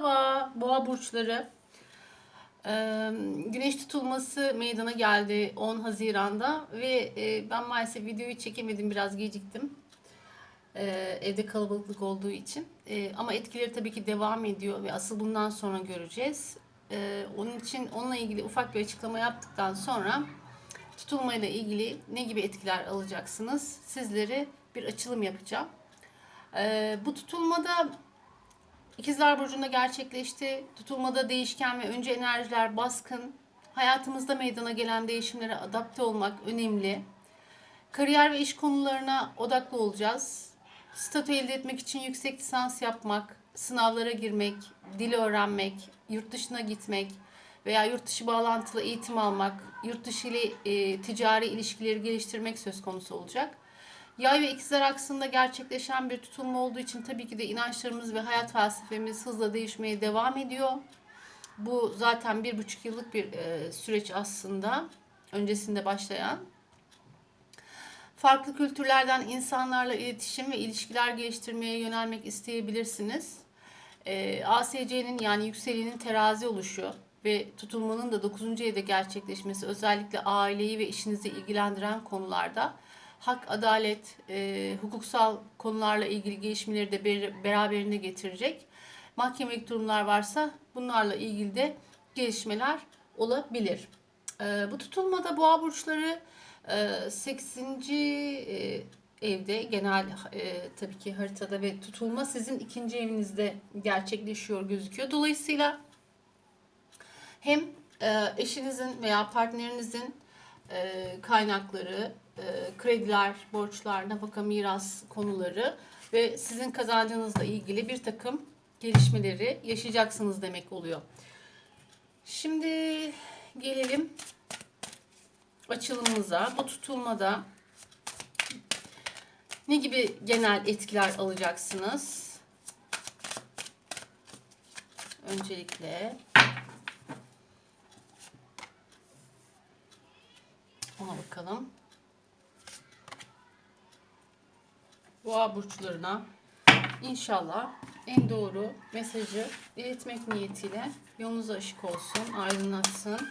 Merhaba boğa burçları. Ee, Güneş tutulması meydana geldi 10 Haziran'da ve e, ben maalesef videoyu çekemedim biraz geciktim. Ee, evde kalabalıklık olduğu için. Ee, ama etkileri tabii ki devam ediyor ve asıl bundan sonra göreceğiz. Ee, onun için onunla ilgili ufak bir açıklama yaptıktan sonra tutulmayla ilgili ne gibi etkiler alacaksınız sizlere bir açılım yapacağım. Ee, bu tutulmada İkizler Burcu'nda gerçekleşti. Tutulmada değişken ve önce enerjiler baskın. Hayatımızda meydana gelen değişimlere adapte olmak önemli. Kariyer ve iş konularına odaklı olacağız. Statü elde etmek için yüksek lisans yapmak, sınavlara girmek, dil öğrenmek, yurt dışına gitmek veya yurt dışı bağlantılı eğitim almak, yurt dışı ile e, ticari ilişkileri geliştirmek söz konusu olacak. Yay ve ikizler aksında gerçekleşen bir tutulma olduğu için tabii ki de inançlarımız ve hayat felsefemiz hızla değişmeye devam ediyor. Bu zaten bir buçuk yıllık bir e, süreç aslında. Öncesinde başlayan. Farklı kültürlerden insanlarla iletişim ve ilişkiler geliştirmeye yönelmek isteyebilirsiniz. E, ASC'nin yani yükselenin terazi oluşu ve tutulmanın da 9. evde gerçekleşmesi özellikle aileyi ve işinizi ilgilendiren konularda hak, adalet, e, hukuksal konularla ilgili gelişmeleri de ber- beraberinde getirecek. Mahkemelik durumlar varsa bunlarla ilgili de gelişmeler olabilir. E, bu tutulmada boğa burçları e, 8. e, evde genel e, tabii ki haritada ve tutulma sizin ikinci evinizde gerçekleşiyor gözüküyor. Dolayısıyla hem e, eşinizin veya partnerinizin e, kaynakları, krediler, borçlar, nafaka, miras konuları ve sizin kazancınızla ilgili bir takım gelişmeleri yaşayacaksınız demek oluyor. Şimdi gelelim açılımımıza. Bu tutulmada ne gibi genel etkiler alacaksınız? Öncelikle ona bakalım. Boğa burçlarına inşallah en doğru mesajı iletmek niyetiyle yolunuza ışık olsun, aydınlatsın.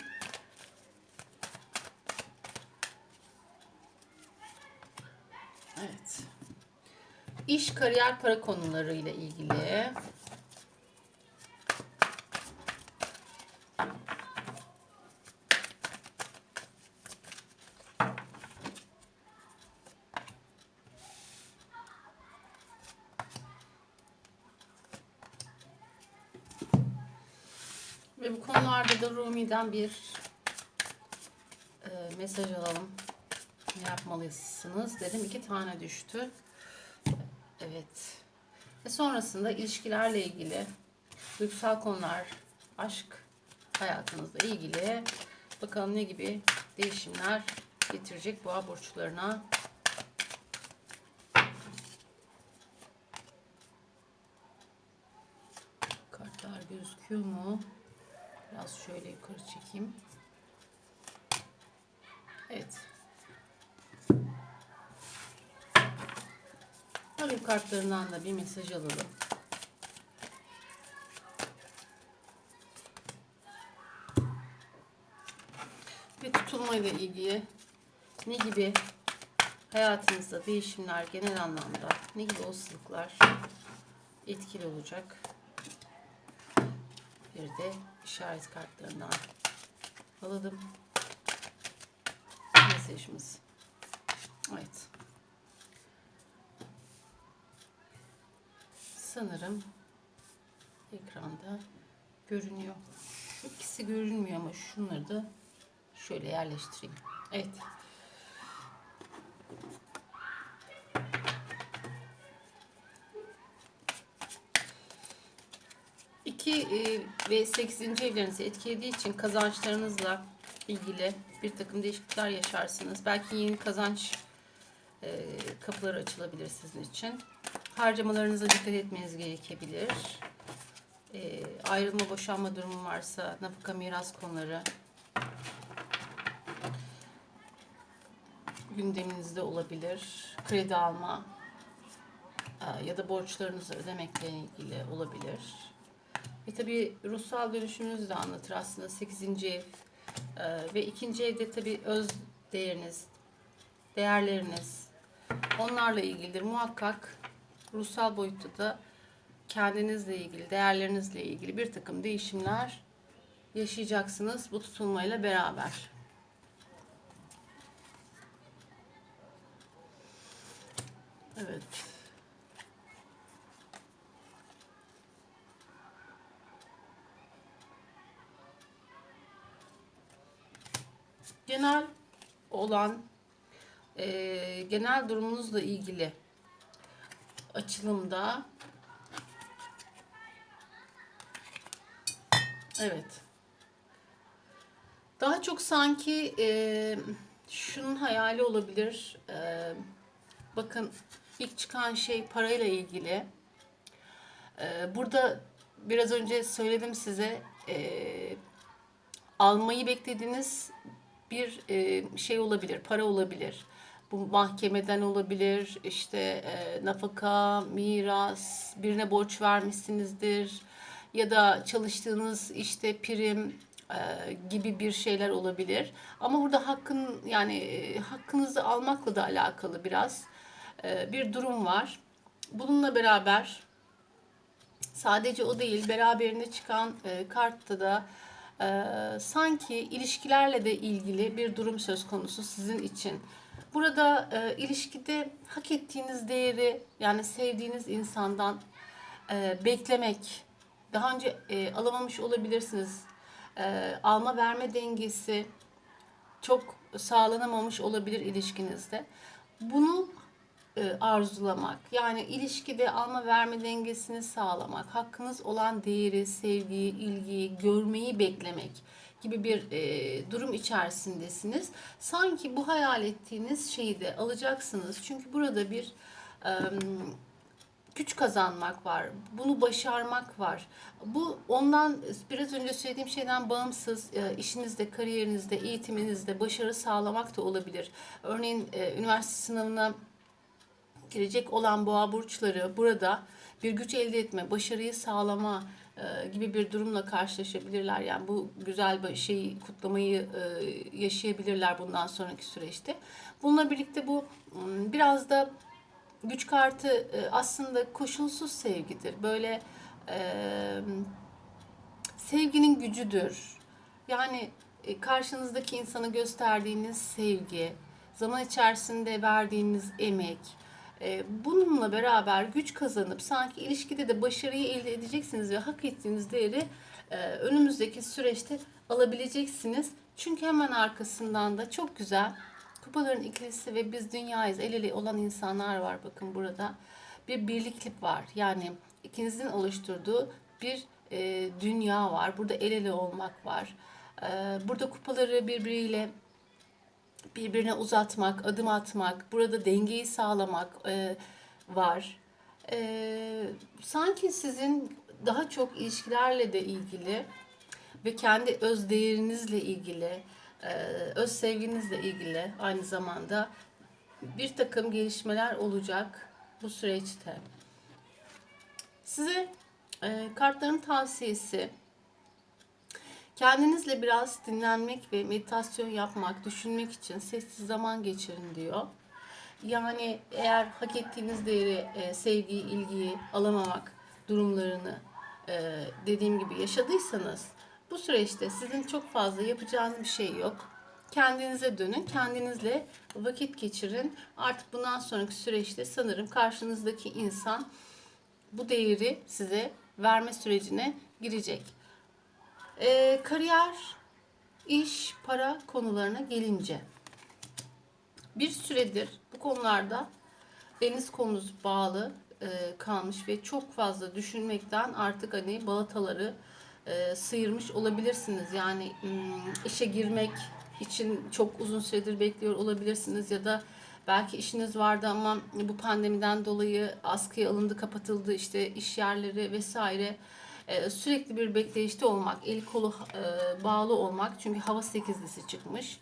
Evet. İş, kariyer, para konularıyla ilgili. Ve bu konularda da Rumi'den bir e, mesaj alalım. Ne yapmalısınız dedim. iki tane düştü. Evet. Ve sonrasında ilişkilerle ilgili duygusal konular, aşk hayatınızla ilgili bakalım ne gibi değişimler getirecek boğa burçlarına. Kartlar gözüküyor mu? Biraz şöyle yukarı çekeyim. Evet. Tarot kartlarından da bir mesaj alalım. Ve tutulmayla ilgili ne gibi hayatınızda değişimler genel anlamda ne gibi olasılıklar etkili olacak? Bir de işaret kartlarından alalım. Mesajımız. Evet. Sanırım ekranda görünüyor. İkisi görünmüyor ama şunları da şöyle yerleştireyim. Evet. E, ve 8. evlerinizi etkilediği için kazançlarınızla ilgili bir takım değişiklikler yaşarsınız. Belki yeni kazanç e, kapıları açılabilir sizin için. Harcamalarınıza dikkat etmeniz gerekebilir. E, ayrılma, boşanma durumu varsa nafaka, miras konuları gündeminizde olabilir. Kredi alma e, ya da borçlarınızı ödemekle ilgili olabilir. Ve tabii ruhsal dönüşümünüzü de anlatır aslında 8. ev. Ee, ve ikinci evde tabii öz değeriniz, değerleriniz onlarla ilgilidir. Muhakkak ruhsal boyutta da kendinizle ilgili, değerlerinizle ilgili bir takım değişimler yaşayacaksınız bu tutulmayla beraber. Evet. Genel olan e, genel durumunuzla ilgili açılımda evet. Daha çok sanki e, şunun hayali olabilir. E, bakın ilk çıkan şey parayla ilgili. E, burada biraz önce söyledim size e, almayı beklediğiniz bir e, şey olabilir, para olabilir. Bu mahkemeden olabilir, işte e, nafaka, miras, birine borç vermişsinizdir ya da çalıştığınız işte prim e, gibi bir şeyler olabilir. Ama burada hakkın yani e, hakkınızı almakla da alakalı biraz e, bir durum var. Bununla beraber sadece o değil, beraberinde çıkan e, kartta da ee, sanki ilişkilerle de ilgili bir durum söz konusu sizin için. Burada e, ilişkide hak ettiğiniz değeri yani sevdiğiniz insandan e, beklemek, daha önce e, alamamış olabilirsiniz. E, alma verme dengesi çok sağlanamamış olabilir ilişkinizde. Bunu e, arzulamak, yani ilişkide alma verme dengesini sağlamak, hakkınız olan değeri, sevgiyi, ilgiyi, görmeyi beklemek gibi bir e, durum içerisindesiniz. Sanki bu hayal ettiğiniz şeyi de alacaksınız. Çünkü burada bir e, güç kazanmak var. Bunu başarmak var. Bu ondan biraz önce söylediğim şeyden bağımsız e, işinizde, kariyerinizde, eğitiminizde başarı sağlamak da olabilir. Örneğin e, üniversite sınavına girecek olan boğa burçları burada bir güç elde etme, başarıyı sağlama e, gibi bir durumla karşılaşabilirler. Yani bu güzel bir şeyi kutlamayı e, yaşayabilirler bundan sonraki süreçte. Bununla birlikte bu biraz da güç kartı e, aslında koşulsuz sevgidir. Böyle sevginin gücüdür. Yani karşınızdaki insana gösterdiğiniz sevgi, zaman içerisinde verdiğiniz emek, bununla beraber güç kazanıp sanki ilişkide de başarıyı elde edeceksiniz ve hak ettiğiniz değeri e, önümüzdeki süreçte alabileceksiniz. Çünkü hemen arkasından da çok güzel kupaların ikilisi ve biz dünyayız el ele olan insanlar var bakın burada. Bir birliklik var. Yani ikinizin oluşturduğu bir e, dünya var. Burada el ele olmak var. E, burada kupaları birbiriyle birbirine uzatmak, adım atmak, burada dengeyi sağlamak e, var. E, sanki sizin daha çok ilişkilerle de ilgili ve kendi öz değerinizle ilgili, e, öz sevginizle ilgili aynı zamanda bir takım gelişmeler olacak bu süreçte. Size e, kartların tavsiyesi Kendinizle biraz dinlenmek ve meditasyon yapmak, düşünmek için sessiz zaman geçirin diyor. Yani eğer hak ettiğiniz değeri, e, sevgiyi, ilgiyi alamamak durumlarını e, dediğim gibi yaşadıysanız bu süreçte sizin çok fazla yapacağınız bir şey yok. Kendinize dönün, kendinizle vakit geçirin. Artık bundan sonraki süreçte sanırım karşınızdaki insan bu değeri size verme sürecine girecek. E, kariyer, iş, para konularına gelince bir süredir bu konularda deniz konunuz bağlı e, kalmış ve çok fazla düşünmekten artık hani balataları e, sıyırmış olabilirsiniz. Yani hmm, işe girmek için çok uzun süredir bekliyor olabilirsiniz ya da belki işiniz vardı ama bu pandemiden dolayı askıya alındı, kapatıldı işte iş yerleri vesaire e, sürekli bir bekleyişte olmak, el kolu e, bağlı olmak çünkü hava sekizlisi çıkmış.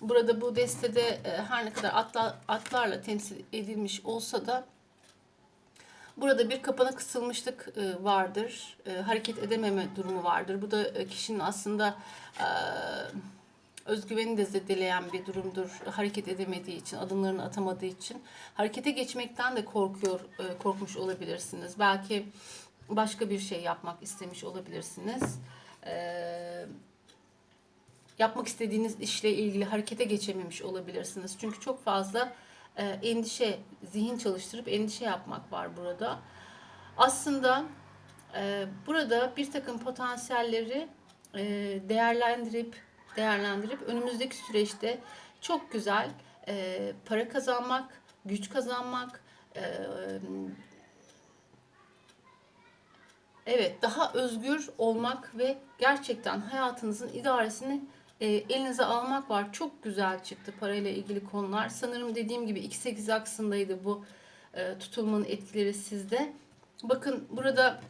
Burada bu destede e, her ne kadar atlar, atlarla temsil edilmiş olsa da Burada bir kapana kısılmışlık vardır. Hareket edememe durumu vardır. Bu da kişinin aslında özgüveni de zedeleyen bir durumdur. Hareket edemediği için, adımlarını atamadığı için. Harekete geçmekten de korkuyor, korkmuş olabilirsiniz. Belki başka bir şey yapmak istemiş olabilirsiniz. Eee yapmak istediğiniz işle ilgili harekete geçememiş olabilirsiniz. Çünkü çok fazla e, endişe, zihin çalıştırıp endişe yapmak var burada. Aslında e, burada bir takım potansiyelleri e, değerlendirip değerlendirip önümüzdeki süreçte çok güzel e, para kazanmak, güç kazanmak, e, evet daha özgür olmak ve gerçekten hayatınızın idaresini e, elinize almak var. Çok güzel çıktı parayla ilgili konular. Sanırım dediğim gibi 2-8 aksındaydı bu e, tutulmanın etkileri sizde. Bakın burada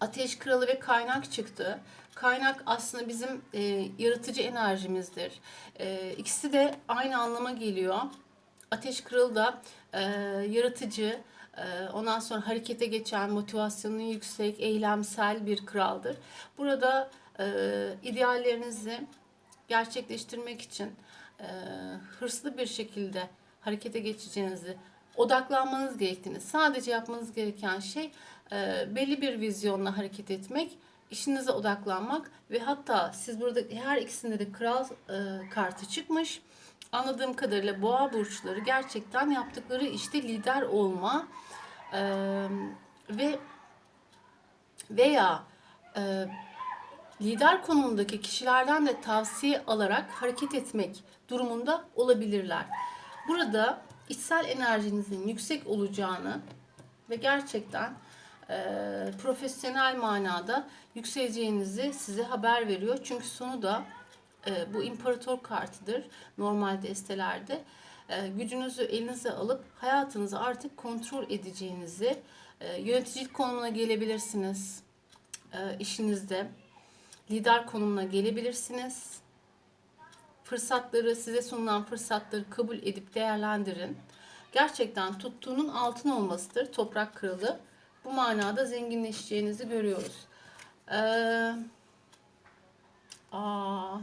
ateş kralı ve kaynak çıktı. Kaynak aslında bizim e, yaratıcı enerjimizdir. E, ikisi de aynı anlama geliyor. Ateş kralı da e, yaratıcı, e, ondan sonra harekete geçen, motivasyonu yüksek, eylemsel bir kraldır. Burada e, ideallerinizi gerçekleştirmek için e, hırslı bir şekilde harekete geçeceğinizi, odaklanmanız gerektiğini, sadece yapmanız gereken şey e, belli bir vizyonla hareket etmek, işinize odaklanmak ve hatta siz burada her ikisinde de kral kartı çıkmış. Anladığım kadarıyla boğa burçları gerçekten yaptıkları işte lider olma e, ve veya e, lider konumundaki kişilerden de tavsiye alarak hareket etmek durumunda olabilirler. Burada içsel enerjinizin yüksek olacağını ve gerçekten e, profesyonel manada yükseleceğinizi size haber veriyor. Çünkü sonu da e, bu imparator kartıdır normal destelerde. E, gücünüzü elinize alıp hayatınızı artık kontrol edeceğinizi, e, yöneticilik konumuna gelebilirsiniz e, işinizde lider konumuna gelebilirsiniz. Fırsatları, size sunulan fırsatları kabul edip değerlendirin. Gerçekten tuttuğunun altın olmasıdır toprak kralı. Bu manada zenginleşeceğinizi görüyoruz. Ee, aa,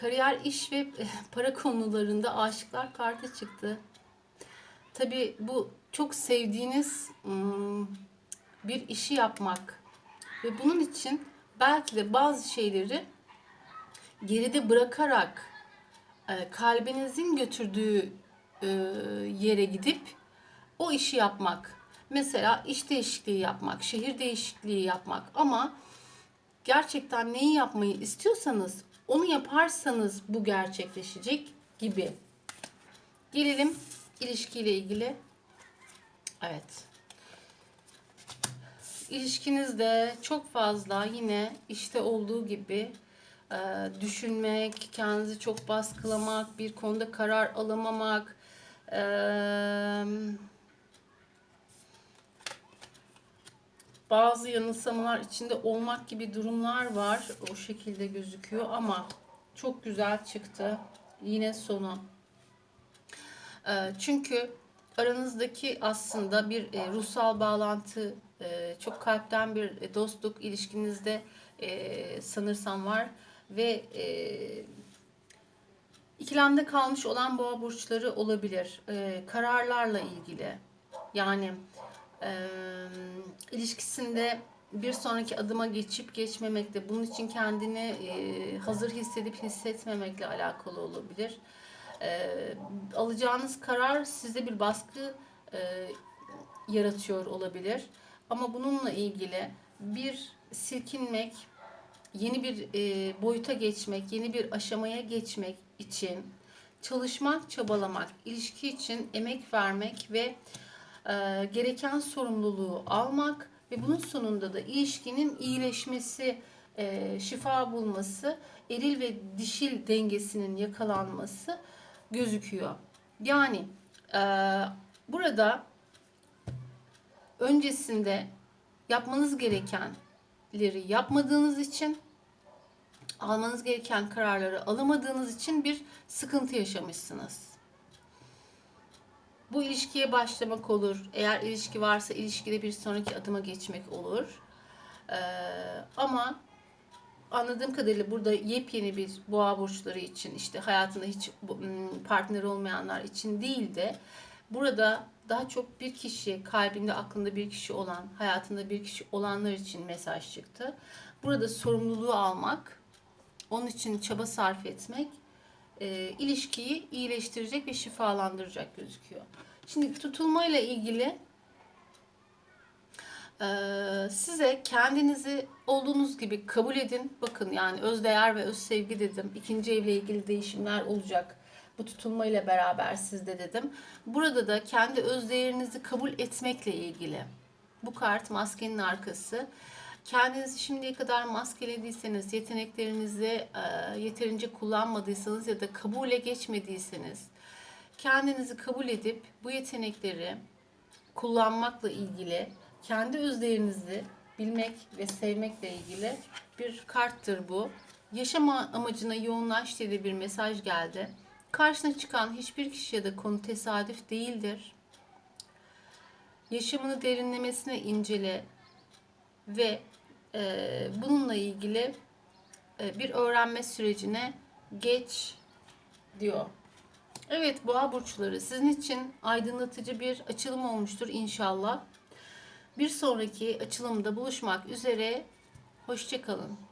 kariyer, iş ve para konularında aşıklar kartı çıktı. Tabi bu çok sevdiğiniz hmm, bir işi yapmak ve bunun için belki de bazı şeyleri geride bırakarak e, kalbinizin götürdüğü e, yere gidip o işi yapmak. Mesela iş değişikliği yapmak, şehir değişikliği yapmak ama gerçekten neyi yapmayı istiyorsanız onu yaparsanız bu gerçekleşecek gibi. Gelelim ilişkiyle ilgili. Evet ilişkinizde çok fazla yine işte olduğu gibi e, düşünmek, kendinizi çok baskılamak, bir konuda karar alamamak, bazı yanılsamalar içinde olmak gibi durumlar var. O şekilde gözüküyor ama çok güzel çıktı. Yine sonu. E, çünkü aranızdaki aslında bir e, ruhsal bağlantı e, çok kalpten bir dostluk ilişkinizde e, sanırsam var ve e, ikilemde kalmış olan boğa burçları olabilir. E, kararlarla ilgili yani e, ilişkisinde bir sonraki adıma geçip geçmemekle, bunun için kendini e, hazır hissedip hissetmemekle alakalı olabilir. E, alacağınız karar size bir baskı e, yaratıyor olabilir. Ama bununla ilgili bir silkinmek, yeni bir e, boyuta geçmek, yeni bir aşamaya geçmek için çalışmak, çabalamak, ilişki için emek vermek ve e, gereken sorumluluğu almak ve bunun sonunda da ilişkinin iyileşmesi, e, şifa bulması, eril ve dişil dengesinin yakalanması gözüküyor. Yani e, burada öncesinde yapmanız gerekenleri yapmadığınız için almanız gereken kararları alamadığınız için bir sıkıntı yaşamışsınız. Bu ilişkiye başlamak olur. Eğer ilişki varsa ilişkide bir sonraki adıma geçmek olur. Ee, ama anladığım kadarıyla burada yepyeni bir boğa burçları için işte hayatında hiç bu- m, partner olmayanlar için değil de burada daha çok bir kişi kalbinde aklında bir kişi olan hayatında bir kişi olanlar için mesaj çıktı. Burada sorumluluğu almak onun için çaba sarf etmek e, ilişkiyi iyileştirecek ve şifalandıracak gözüküyor. Şimdi tutulmayla ilgili e, size kendinizi olduğunuz gibi kabul edin. Bakın yani özdeğer ve öz sevgi dedim. İkinci evle ilgili değişimler olacak. Bu tutulmayla beraber sizde dedim. Burada da kendi özdeğerinizi kabul etmekle ilgili. Bu kart maskenin arkası. Kendinizi şimdiye kadar maskelediyseniz, yeteneklerinizi e, yeterince kullanmadıysanız ya da kabule geçmediyseniz, kendinizi kabul edip bu yetenekleri kullanmakla ilgili, kendi özlerinizi bilmek ve sevmekle ilgili bir karttır bu. Yaşama amacına yoğunlaş diye bir mesaj geldi. Karşına çıkan hiçbir kişi ya da konu tesadüf değildir. Yaşamını derinlemesine incele ve bununla ilgili e, bir öğrenme sürecine geç diyor. Evet boğa burçları sizin için aydınlatıcı bir açılım olmuştur inşallah. Bir sonraki açılımda buluşmak üzere. Hoşçakalın.